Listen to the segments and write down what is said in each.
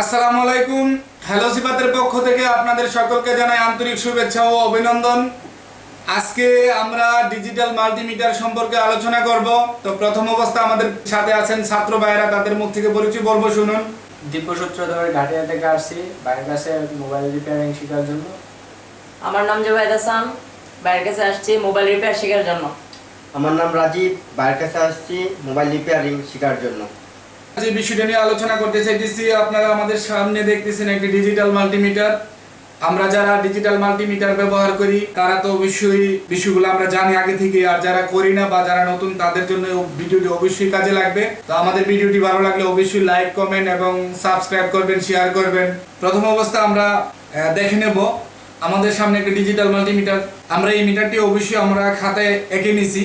আসসালামু আলাইকুম। হ্যালো সিপাতের পক্ষ থেকে আপনাদের সকলকে জানাই আন্তরিক শুভেচ্ছা ও অভিনন্দন। আজকে আমরা ডিজিটাল মাল্টিমিটার সম্পর্কে আলোচনা করব। তো প্রথম অবস্থা আমাদের সাথে আছেন ছাত্র ভাইরা তাদের মুখ থেকে পরিচয় বলব শুনুন। দীপসূত্র ধরে ঘাটিয়া থেকে আসছি বাইরের কাছে মোবাইল রিপেয়ারিং শেখার জন্য। আমার নাম জুবাইদ হাসান বাইরের কাছে আসছি মোবাইল রিপেয়ার শেখার জন্য। আমার নাম রাজীব বাইরের কাছে আসছি মোবাইল রিপেয়ারিং শেখার জন্য। যে বিষয়টা নিয়ে আলোচনা করতে চাইতেছি, আপনারা আমাদের সামনে দেখতেছেন একটি ডিজিটাল মাল্টিমিটার আমরা যারা ডিজিটাল মাল্টিমিটার ব্যবহার করি, তারা তো অবশ্যই বিষয়গুলো আমরা জানি আগে থেকে, আর যারা করি না বা যারা নতুন, তাদের জন্য ভিডিওটি অবশ্যই কাজে লাগবে। তো আমাদের ভিডিওটি ভালো লাগলে অবশ্যই লাইক কমেন্ট এবং সাবস্ক্রাইব করবেন শেয়ার করবেন। প্রথম অবস্থা আমরা দেখে নেব। আমাদের সামনে একটা ডিজিটাল মাল্টিমিটার আমরা এই মিটারটি অবশ্যই আমরা খাতায় এঁকে নিছি।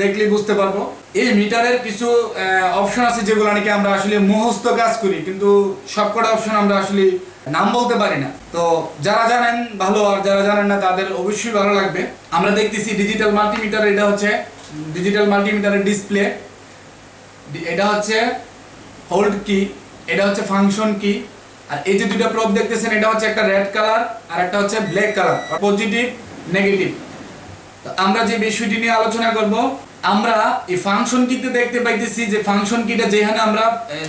দেখলে বুঝতে পারব। এই মিটারের কিছু অপশন আছে যেগুলো নাকি আমরা আসলে মুখস্থ কাজ করি, কিন্তু সবকটা অপশন আমরা আসলে নাম বলতে পারি না। তো যারা জানেন ভালো আর যারা জানেন না, তাদের অবশ্যই ভালো লাগবে। আমরা দেখতেছি ডিজিটাল মাল্টিমিটার এটা হচ্ছে ডিজিটাল মাল্টিমিটারের ডিসপ্লে এটা হচ্ছে হোল্ড কি এটা হচ্ছে ফাংশন কি আর এই যে দুটো প্রব দেখতেছেন, এটা হচ্ছে একটা রেড কালার আর একটা হচ্ছে ব্ল্যাক কালার পজিটিভ নেগেটিভ আমরা যে বিষয়টি নিয়ে আলোচনা করব, আমরা এই ফাংশন কিতে দেখতে পাইতেছি যে ফাংশন কিটা যেখানে আমরা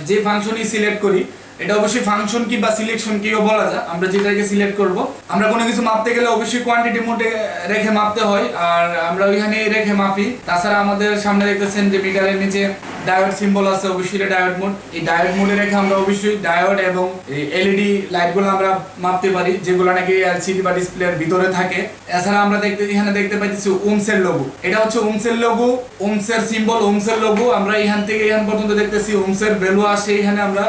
যে ফাংশনই সিলেক্ট করি এটা অবশ্যই ফাংশন কি বা সিলেকশন কিও বলা যায়। আমরা যেটাকে সিলেক্ট করব। আমরা কোনো কিছু মাপতে গেলে অবশ্যই কোয়ান্টিটি মোডে রেখে মাপতে হয়। আর আমরা ওইখানে রেখে মাপি। তাছাড়া আমাদের সামনে দেখতেছেন যে মিটারের নিচে ডায়োড সিম্বল আছে, অবশ্যই এটা ডায়োড মোড এই ডায়োড মোডে রেখে আমরা অবশ্যই ডায়োড এবং এলইডি লাইটগুলো আমরা মাপতে পারি, যেগুলো নাকি এলসিডি বা ডিসপ্লের ভিতরে থাকে। এছাড়া আমরা দেখতে, এখানে দেখতে পাইতেছি ওমসের লোগো এটা হচ্ছে ওমসের লোগো ওমসের সিম্বল ওমসের লোগো আমরা এখান থেকে এখান পর্যন্ত দেখতেছি ওমসের ভ্যালু আসে। এখানে আমরা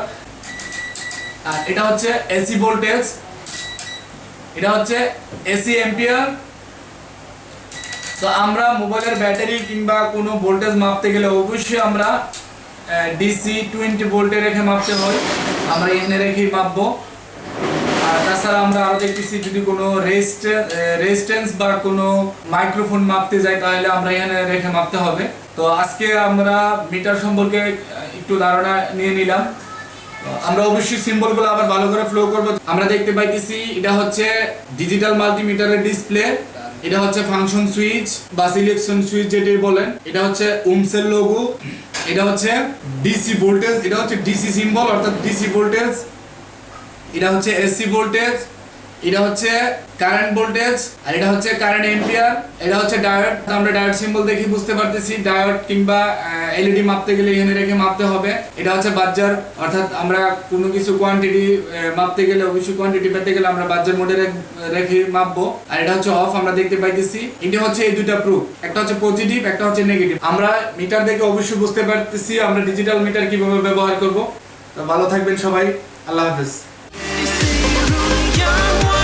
আর এটা হচ্ছে এসি ভোল্টেজ এটা হচ্ছে এসি এম্পিয়ার তো আমরা মোবাইলের ব্যাটারি কিংবা কোনো ভোল্টেজ মাপতে গেলে অবশ্যই আমরা ডিসি টোয়েন্টি ভোল্টে রেখে মাপতে হয়। আমরা এখানে রেখেই আর তাছাড়া আমরা আরও দেখতেছি, যদি কোনো রেজিস্ট্যান্স বা কোনো মাইক্রোফোন মাপতে যাই, তাহলে আমরা এখানে রেখে মাপতে হবে। তো আজকে আমরা মিটার সম্পর্কে একটু ধারণা নিয়ে নিলাম। আমরা অবশ্যই সিম্বলগুলো আবার ভালো করে ফ্লো করব। আমরা দেখতে পাইতেছি, এটা হচ্ছে ডিজিটাল মাল্টিমিটারের ডিসপ্লে এটা হচ্ছে ফাংশন সুইচ বা সিলেকশন সুইচ যেটি বলেন। এটা হচ্ছে উমসেল লোগো এটা হচ্ছে ডিসি ভোল্টেজ এটা হচ্ছে ডিসি সিম্বল অর্থাৎ ডিসি ভোল্টেজ এটা হচ্ছে এসি ভোল্টেজ এটা হচ্ছে কারেন্ট ভোল্টেজ আর এটা হচ্ছে কারেন্ট এম্পিয়ার এটা হচ্ছে ডায়োড আমরা ডায়োড সিম্বল দেখে বুঝতে পারতেছি ডায়োড কিংবা এলইডি মাপতে গেলে এখানে রেখে মাপতে হবে। এটা হচ্ছে বাজার অর্থাৎ আমরা কোনো কিছু কোয়ান্টিটি মাপতে গেলে অবশ্যই কোয়ান্টিটি পেতে গেলে আমরা বাজার মোডে রেখে মাপবো। আর এটা হচ্ছে অফ আমরা দেখতে পাইতেছি। এটা হচ্ছে এই দুইটা প্রুফ একটা হচ্ছে পজিটিভ একটা হচ্ছে নেগেটিভ আমরা মিটার দেখে অবশ্যই বুঝতে পারতেছি আমরা ডিজিটাল মিটার কীভাবে ব্যবহার করব। তো ভালো থাকবেন সবাই, আল্লাহ হাফেজ। someone